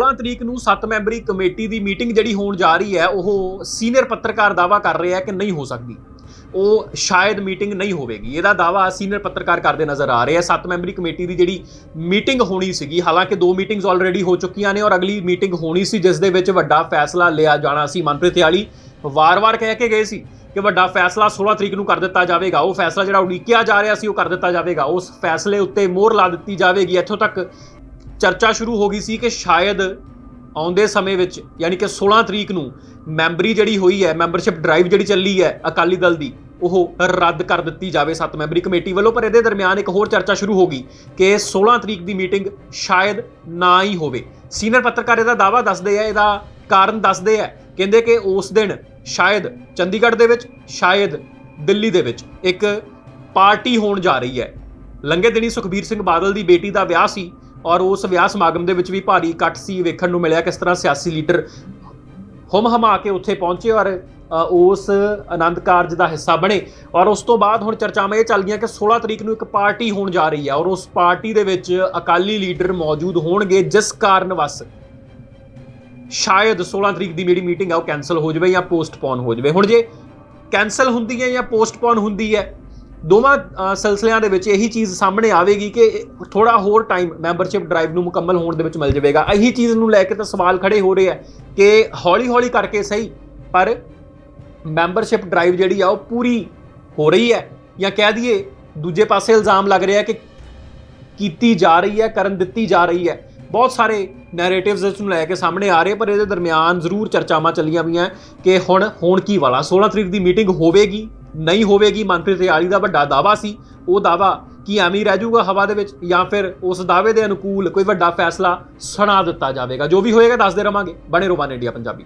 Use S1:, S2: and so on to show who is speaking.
S1: 16 ਤਰੀਕ ਨੂੰ 7 memory committee ਦੀ meeting ਜਿਹੜੀ ਹੋਣ ਜਾ ਰਹੀ ਹੈ, ਉਹ ਸੀਨੀਅਰ ਪੱਤਰਕਾਰ ਦਾਵਾ ਕਰ ਰਿਹਾ ਹੈ ਕਿ ਨਹੀਂ ਹੋ ਸਕਦੀ। ਉਹ ਸ਼ਾਇਦ ਮੀਟਿੰਗ ਨਹੀਂ ਹੋਵੇਗੀ। ਇਹਦਾ ਦਾਵਾ ਸੀਨੀਅਰ ਪੱਤਰਕਾਰ ਕਰਦੇ ਨਜ਼ਰ ਆ ਰਹੇ ਆ 7 ਮੈਂਬਰੀ ਕਮੇਟੀ ਦੀ ਜਿਹੜੀ ਮੀਟਿੰਗ ਹੋਣੀ ਸੀਗੀ, ਹਾਲਾਂਕਿ ਦੋ ਮੀਟਿੰਗਸ ਆਲਰੇਡੀ ਹੋ ਚੁੱਕੀਆਂ ਨੇ ਔਰ ਅਗਲੀ ਮੀਟਿੰਗ ਹੋਣੀ ਸੀ, ਜਿਸ ਦੇ ਵਿੱਚ ਵੱਡਾ ਫੈਸਲਾ ਲਿਆ ਜਾਣਾ ਸੀ। ਮਨਪ੍ਰੀਤ ਯਾਲੀ ਵਾਰ-ਵਾਰ ਕਹਿ ਕੇ ਗਏ ਸੀ ਕਿ ਵੱਡਾ ਫੈਸਲਾ 16 ਤਰੀਕ ਨੂੰ ਕਰ ਦਿੱਤਾ ਜਾਵੇਗਾ। ਉਹ ਫੈਸਲਾ ਜਿਹੜਾ ਉਡੀਕਿਆ ਜਾ ਰਿਹਾ ਸੀ, ਉਹ ਕਰ ਦਿੱਤਾ ਜਾਵੇਗਾ। ਉਸ ਫੈਸਲੇ ਉੱਤੇ ਮੋਹਰ ਲਾ ਦਿੱਤੀ ਜਾਵੇਗੀ। ਇੱਥੋਂ ਤੱਕ ਚਰਚਾ ਸ਼ੁਰੂ ਹੋ ਗਈ ਸੀ ਕਿ ਸ਼ਾਇਦ ਆਉਂਦੇ ਸਮੇਂ ਵਿੱਚ, ਯਾਨੀ ਕਿ 16 ਤਰੀਕ ਨੂੰ ਮੈਂਬਰੀ ਜਿਹੜੀ ਹੋਈ ਹੈ, ਮੈਂਬਰਸ਼ਿਪ ਡਰਾਈਵ ਜਿਹੜੀ ਚੱਲੀ ਹੈ ਅਕਾਲੀ ਦਲ ਦੀ, ਉਹ ਰੱਦ ਕਰ ਦਿੱਤੀ ਜਾਵੇ ਸੱਤ ਮੈਂਬਰੀ ਕਮੇਟੀ ਵੱਲੋਂ। ਪਰ ਇਹਦੇ ਦਰਮਿਆਨ ਇੱਕ ਹੋਰ ਚਰਚਾ ਸ਼ੁਰੂ ਹੋ ਗਈ ਕਿ 16 ਤਰੀਕ ਦੀ ਮੀਟਿੰਗ ਸ਼ਾਇਦ ਨਾ ਹੀ ਹੋਵੇ। ਸੀਨੀਅਰ ਪੱਤਰਕਾਰ ਇਹਦਾ ਦਾਵਾ ਦੱਸਦੇ ਆ, ਇਹਦਾ ਕਾਰਨ ਦੱਸਦੇ ਆ। ਕਹਿੰਦੇ ਕਿ ਉਸ ਦਿਨ ਸ਼ਾਇਦ ਚੰਡੀਗੜ੍ਹ ਦੇ ਵਿੱਚ, ਸ਼ਾਇਦ ਦਿੱਲੀ ਦੇ ਵਿੱਚ ਇੱਕ ਪਾਰਟੀ ਹੋਣ ਜਾ ਰਹੀ ਹੈ। ਲੰਘੇ ਦਿਨੀ ਸੁਖਬੀਰ ਸਿੰਘ ਬਾਦਲ ਦੀ ਬੇਟੀ ਦਾ ਵਿਆਹ ਸੀ। ਔਰ ਉਸ ਵਿਆਹ ਸਮਾਗਮ ਦੇ ਵਿੱਚ ਵੀ ਭਾਰੀ ਇਕੱਠ ਸੀ, ਵੇਖਣ ਨੂੰ ਮਿਲਿਆ ਕਿਸ ਤਰ੍ਹਾਂ ਸਿਆਸੀ ਲੀਡਰ ਹੁਮ ਹਮਾ ਕੇ ਉੱਥੇ ਪਹੁੰਚੇ ਔਰ ਉਸ ਆਨੰਦ ਕਾਰਜ ਦਾ ਹਿੱਸਾ ਬਣੇ। ਔਰ ਉਸ ਤੋਂ ਬਾਅਦ ਹੁਣ ਚਰਚਾਵਾਂ ਇਹ ਚੱਲ ਗਈਆਂ ਕਿ 16 ਤਰੀਕ ਨੂੰ ਇੱਕ ਪਾਰਟੀ ਹੋਣ ਜਾ ਰਹੀ ਹੈ ਔਰ ਉਸ ਪਾਰਟੀ ਦੇ ਵਿੱਚ ਅਕਾਲੀ ਲੀਡਰ ਮੌਜੂਦ ਹੋਣਗੇ, ਜਿਸ ਕਾਰਨ ਵਸ ਸ਼ਾਇਦ 16 ਤਰੀਕ ਦੀ ਮੇਰੀ ਮੀਟਿੰਗ ਆ, ਉਹ ਕੈਨਸਲ ਹੋ ਜਾਵੇ ਜਾਂ ਪੋਸਟਪੋਨ ਹੋ ਜਾਵੇ। ਹੁਣ ਜੇ ਕੈਨਸਲ ਹੁੰਦੀ ਹੈ ਜਾਂ ਪੋਸਟਪੋਨ ਹੁੰਦੀ ਹੈ ਦੋਵਾਂ ਸਿਲਸਿਲਿਆਂ ਦੇ ਵਿੱਚ ਇਹੀ ਚੀਜ਼ ਸਾਹਮਣੇ ਆਵੇਗੀ ਕਿ ਥੋੜਾ ਹੋਰ ਟਾਈਮ ਮੈਂਬਰਸ਼ਿਪ ਡਰਾਈਵ ਨੂੰ ਮੁਕੰਮਲ ਹੋਣ ਦੇ ਵਿੱਚ ਮਿਲ ਜਾਵੇਗਾ। ਇਹੀ ਚੀਜ਼ ਨੂੰ ਲੈ ਕੇ ਤਾਂ ਸਵਾਲ ਖੜੇ ਹੋ ਰਹੇ ਆ ਕਿ ਹੌਲੀ-ਹੌਲੀ ਕਰਕੇ ਸਹੀ, ਪਰ ਮੈਂਬਰਸ਼ਿਪ ਡਰਾਈਵ ਜਿਹੜੀ ਆ ਉਹ ਪੂਰੀ ਹੋ ਰਹੀ ਹੈ ਜਾਂ ਕਹਿ ਦਈਏ ਦੂਜੇ ਪਾਸੇ ਇਲਜ਼ਾਮ ਲੱਗ ਰਿਹਾ ਕਿ ਕੀਤੀ ਜਾ ਰਹੀ ਹੈ, ਕਰਨ ਦਿੱਤੀ ਜਾ ਰਹੀ ਹੈ। ਬਹੁਤ ਸਾਰੇ ਨੈਰੇਟਿਵਸ ਇਸ ਨੂੰ ਲੈ ਕੇ ਸਾਹਮਣੇ ਆ ਰਹੇ ਪਰ ਇਹਦੇ ਦਰਮਿਆਨ ਜ਼ਰੂਰ ਚਰਚਾਵਾਂ ਚੱਲੀਆਂ ਪਈਆਂ ਕਿ ਹੁਣ, ਹੋਣ ਕੀ ਵਾਲਾ? 16 ਤਰੀਕ ਦੀ ਮੀਟਿੰਗ ਹੋਵੇਗੀ। ਨਹੀਂ ਹੋਵੇਗੀ। ਮਨਪ੍ਰੀਤ ਯਾਲੀ ਦਾ ਵੱਡਾ ਦਾਵਾ ਸੀ। ਉਹ ਦਾਵਾ ਕੀ ਐਵੇਂ ਰਹਿ ਜਾਊਗਾ ਹਵਾ ਦੇ ਵਿੱਚ ਜਾਂ ਫਿਰ ਉਸ ਦਾਅਵੇ ਦੇ ਅਨੁਕੂਲ ਕੋਈ ਵੱਡਾ ਫੈਸਲਾ ਸੁਣਾ ਦਿੱਤਾ ਜਾਵੇਗਾ। ਜੋ ਵੀ ਹੋਏਗਾ ਦੱਸਦੇ ਰਵਾਂਗੇ। ਬਣੇ ਰੋਵਾਨ ਇੰਡੀਆ ਪੰਜਾਬੀ।